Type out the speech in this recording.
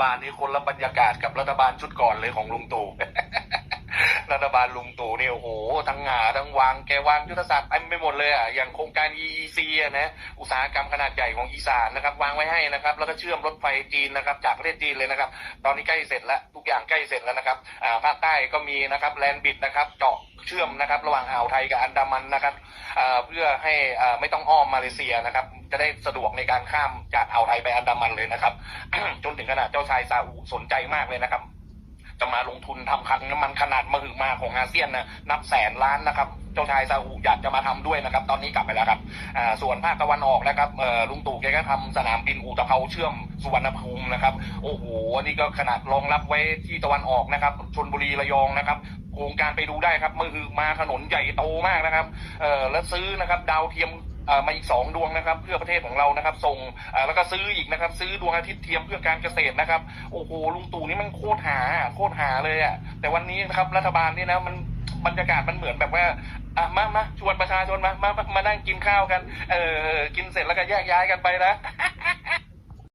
บาลนี้คนละบรรยากาศกับรัฐบาลชุดก่อนเลยของลุงตู่ รัฐบาลลุงตู่เนี่ยโอ้โหทั้งหาทั้งวางแกวางยุทธศาสตร์เต็มไปหมดเลยอะอย่างโครงการ EEC อะนะอุตสาหกรรมขนาดใหญ่ของอีสานนะครับวางไว้ให้นะครับแล้วก็เชื่อมรถไฟจีนนะครับจากประเทศจีนเลยนะครับตอนนี้ใกล้เสร็จแล้วทุกอย่างใกล้เสร็จแล้วนะครับอ่าภาคใต้ก็มีนะครับแลนบิดนะครับเจาะเชื่อมนะครับระหว่างอ่าวไทยกับอันดามันนะครับอ่าเพื่อให้อ่าไม่ต้องอ้อมมาเลเซียนะครับจะได้สะดวกในการข้ามจากอ่าวไทยไปอันดามันเลยนะครับ จนถึงขนาดเจ้าชายซาอุสนใจมากเลยนะครับ มาลงทุนทำคลังน้ำมันขนาดมหึมาของอาเซียนนะนับแสนล้านนะครับเจ้าชายซาอุอยากจะมาทำด้วยนะครับ ตอนนี้กลับไปแล้วครับส่วนภาคตะวันออกนะครับลุงตู่แกก็ทำสนามบินอู่ตะเภาเชื่อมสุวรรณภูมินะครับ โอ้โหอันนี้ก็ขนาดรองรับไว้ที่ตะวันออกนะครับชนบุรีระยองนะครับโครงการไปดูได้ครับมือมาถนนใหญ่โตมากนะครับเออแล้วซื้อนะครับ ดาวเทียม มาอีกสองดวงนะครับ เพื่อประเทศของเรานะครับ ส่งแล้วก็ซื้ออีกนะครับ ซื้อดวงอาทิตย์เทียมเพื่อการเกษตรนะครับ โอ้โหลุงตู่นี่มันโคตรหาโคตรหาเลยอะ่ะแต่วันนี้นะครับรัฐบาลนี่นะมันบรรยากาศมันเหมือนแบบว่าอะมามาชวนประชาชนมามามามานั่งกินข้าวกัน เออกินเสร็จแล้วก็แยกย้ายกันไปนะ